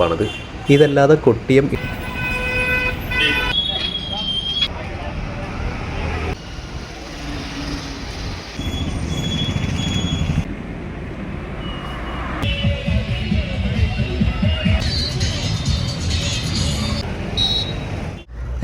ആണത് ഇതല്ലാതെ കൊട്ടിയം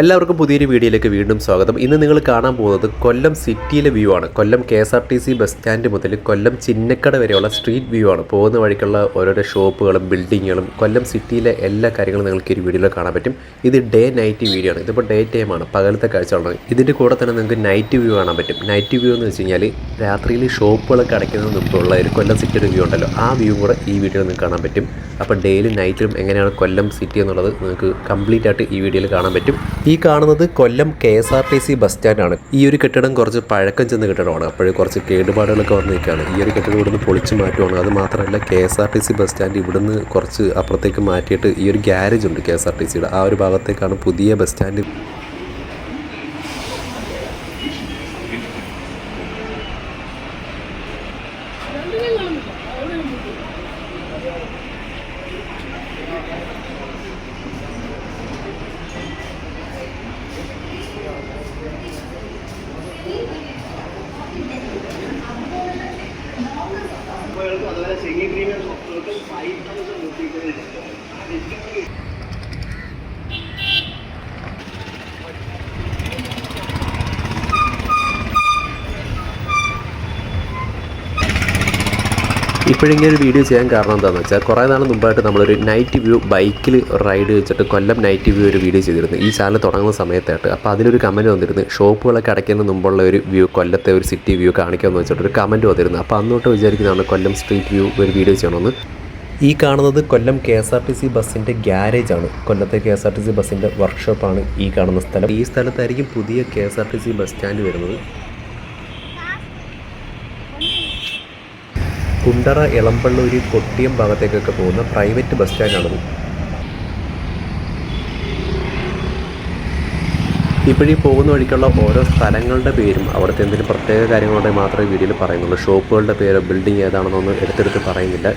എല്ലാവർക്കും പുതിയൊരു വീഡിയോയിലേക്ക് വീണ്ടും സ്വാഗതം. ഇന്ന് നിങ്ങൾ കാണാൻ പോകുന്നത് കൊല്ലം സിറ്റിയിലെ വ്യൂ ആണ്. Kollam K S R T C bus stand മുതൽ കൊല്ലം ചിന്നക്കട വരെയുള്ള സ്ട്രീറ്റ് വ്യൂ ആണ്. പോകുന്ന വഴിക്കുള്ള ഓരോരോ ഷോപ്പുകളും ബിൽഡിങ്ങുകളും കൊല്ലം സിറ്റിയിലെ എല്ലാ കാര്യങ്ങളും നിങ്ങൾക്ക് ഈ വീഡിയോയിൽ കാണാൻ പറ്റും. ഇത് ഡേ നൈറ്റ് വീഡിയോ ആണ്. ഇതിപ്പോൾ ഡേ ടൈമാണ് പകലത്തെ കാഴ്ചകളാണ് ഇതിന്റെ കൂടെ തന്നെ നിങ്ങൾക്ക് നൈറ്റ് വ്യൂ കാണാൻ പറ്റും. നൈറ്റ് വ്യൂ എന്ന് വെച്ച് കഴിഞ്ഞാൽ രാത്രിയിൽ ഷോപ്പുകളൊക്കെ അടയ്ക്കുന്നതിന് മുമ്പുള്ള ഒരു കൊല്ലം സിറ്റിയുടെ വ്യൂ ഉണ്ടല്ലോ. ആ വ്യൂ കൂടെ ഈ വീഡിയോയിൽ നിങ്ങൾക്ക് കാണാൻ പറ്റും. അപ്പോൾ ഡെയിലി നൈറ്റിലും എങ്ങനെയാണ് കൊല്ലം സിറ്റി എന്നുള്ളത് നിങ്ങൾക്ക് കംപ്ലീറ്റ് ആയിട്ട് ഈ വീഡിയോയിൽ കാണാൻ പറ്റും. കാണുന്നത് Kollam K S R T C bus സ്റ്റാൻഡാണ്. ഈ ഒരു കെട്ടിടം കുറച്ച് പഴക്കം ചെന്ന കെട്ടിടമാണ്. അപ്പോൾ കുറച്ച് കേടുപാടുകളൊക്കെ വന്നിരിക്കുകയാണ് ഈ ഒരു കെട്ടിടം ഇവിടുന്ന് പൊളിച്ച് മാറ്റുവാണ്. അത് മാത്രമല്ല K S R T C bus stand ഇവിടുന്ന് കുറച്ച് അപ്പുറത്തേക്ക് മാറ്റിയിട്ട് ഈ ഒരു ഗ്യാരേജ് ഉണ്ട് കെ എസ് ആർ ടി സിയുടെ. ആ ഒരു ഭാഗത്തേക്കാണ് പുതിയ ബസ് സ്റ്റാൻഡ് അതുപോലെ സെമി പ്രീമിയം ഷോപ്പുകൾക്ക് ഫൈവ് തൗസൻഡ് റുപ്പീസിന് ഇപ്പോഴിങ്ങനെ ഒരു വീഡിയോ ചെയ്യാൻ കാരണം എന്താണെന്ന് വെച്ചാൽ കുറേ നാൾ മുമ്പായിട്ട് നമ്മളൊരു നൈറ്റ് വ്യൂ ബൈക്കിൽ റൈഡ് വെച്ചിട്ട് കൊല്ലം നൈറ്റ് വ്യൂ ഒരു വീഡിയോ ചെയ്തിരുന്നു. ഈ ചാനൽ തുടങ്ങുന്ന സമയത്തായിട്ട്. അപ്പോൾ അതിലൊരു കമന്റ് വന്നിരുന്നു ഷോപ്പുകളൊക്കെ അടയ്ക്കുന്നതിന് മുമ്പുള്ള ഒരു വ്യൂ കൊല്ലത്തെ ഒരു സിറ്റി വ്യൂ കാണിക്കാമെന്ന് വെച്ചിട്ട് ഒരു കമന്റ് വന്നിരുന്നു. അപ്പോൾ അന്നോട്ട് വിചാരിക്കുന്നതാണ് കൊല്ലം സ്ട്രീറ്റ് വ്യൂ ഒരു വീഡിയോ ചെയ്യണമെന്ന്. ഈ കാണുന്നത് Kollam K S R T C ബസ്സിന്റെ ഗ്യാരേജ് ആണ്. കൊല്ലത്തെ K S R T C ബസ്സിന്റെ വർക്ക്ഷോപ്പാണ് ഈ കാണുന്ന സ്ഥലം. ഈ സ്ഥലത്തായിരിക്കും പുതിയ K S R T C bus stand വരുന്നത്. കുണ്ടറ എളമ്പള്ളൂര് കൊട്ടിയം ഭാഗത്തേക്കൊക്കെ പോകുന്ന പ്രൈവറ്റ് ബസ് സ്റ്റാൻഡാണത് ഇപ്പോഴീ പോകുന്ന വഴിക്കുള്ള ഓരോ സ്ഥലങ്ങളുടെ പേരും അവിടുത്തെ എന്തെങ്കിലും പ്രത്യേക കാര്യങ്ങളുണ്ടെങ്കിൽ മാത്രമേ വീഡിയോയിൽ പറയുന്നുള്ളൂ. ഷോപ്പുകളുടെ പേരോ ബിൽഡിംഗ് ഏതാണെന്നൊന്നും എടുത്തെടുത്ത് പറയുന്നില്ല.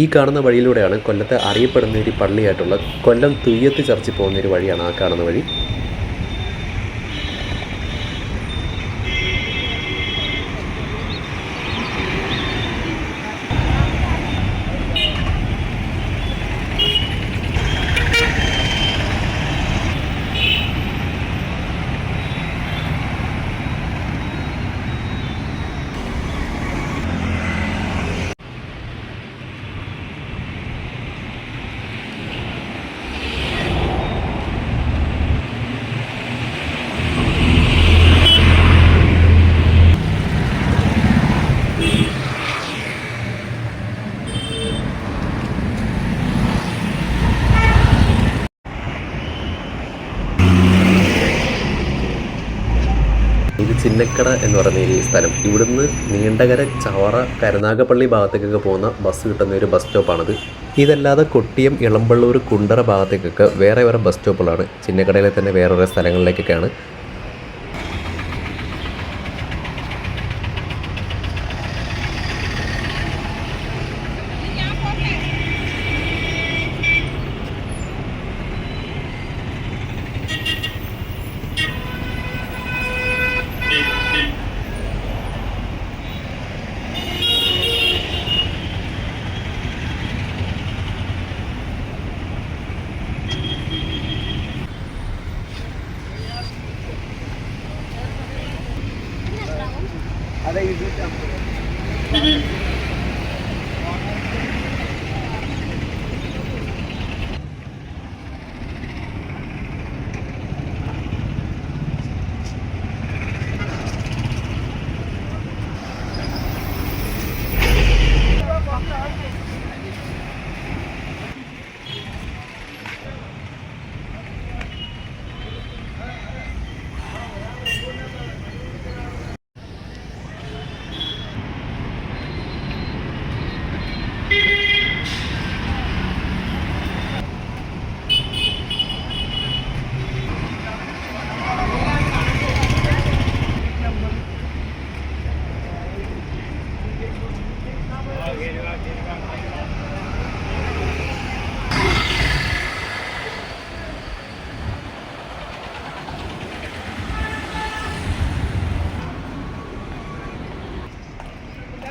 ഈ കാണുന്ന വഴിയിലൂടെയാണ് കൊല്ലത്തെ അറിയപ്പെടുന്ന ഒരു പള്ളിയായിട്ടുള്ള കൊല്ലം തുയ്യത്ത് ചർച്ചിൽ പോകുന്ന ഒരു വഴിയാണ് ആ കാണുന്ന വഴി. ഇത് ചിന്നക്കട എന്ന് പറയുന്ന ഈ സ്ഥലം. ഇവിടുന്ന് നീണ്ടകര ചവറ കരുനാഗപ്പള്ളി ഭാഗത്തേക്കൊക്കെ പോകുന്ന ബസ് കിട്ടുന്ന ഒരു ബസ് സ്റ്റോപ്പാണിത്. ഇതല്ലാതെ കൊട്ടിയം ഇളമ്പള്ളൂർ കുണ്ടറ ഭാഗത്തേക്കൊക്കെ വേറെ വേറെ ബസ് സ്റ്റോപ്പുകളാണ്. ചിന്നക്കടയിലെ തന്നെ വേറെ വേറെ സ്ഥലങ്ങളിലേക്കൊക്കെയാണ്.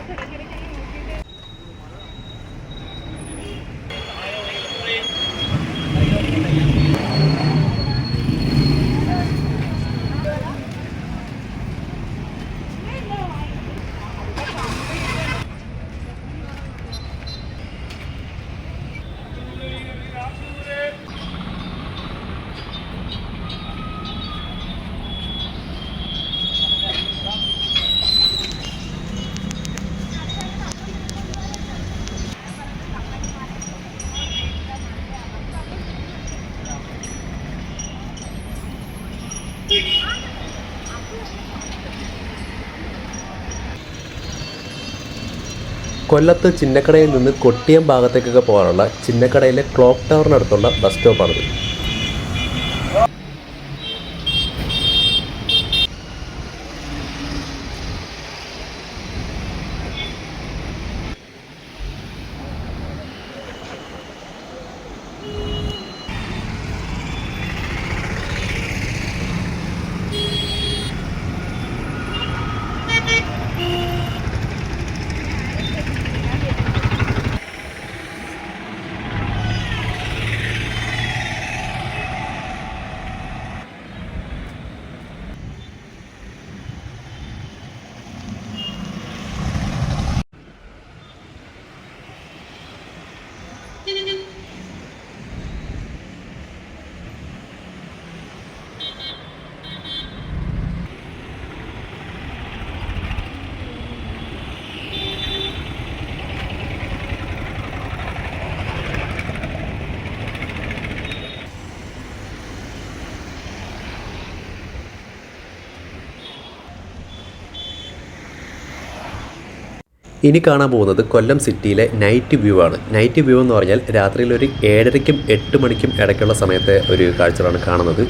Okay, കൊല്ലത്ത് ചിന്നക്കടയിൽ നിന്ന് കൊട്ടിയം ഭാഗത്തേക്കൊക്കെ പോകാനുള്ള ചിന്നക്കടയിലെ ക്ലോക്ക് ടവറിനടുത്തുള്ള ബസ് സ്റ്റോപ്പാണിത്. ഇനി കാണാൻ പോകുന്നത് കൊല്ലം സിറ്റിയിലെ നൈറ്റ് വ്യൂ ആണ്. നൈറ്റ് വ്യൂ എന്ന് പറഞ്ഞാൽ രാത്രിയിൽ ഒരു ഏഴരയ്ക്കും എട്ട് മണിക്കും ഇടയ്ക്കുള്ള സമയത്തെ ഒരു കാഴ്ചകളാണ് കാണുന്നത്.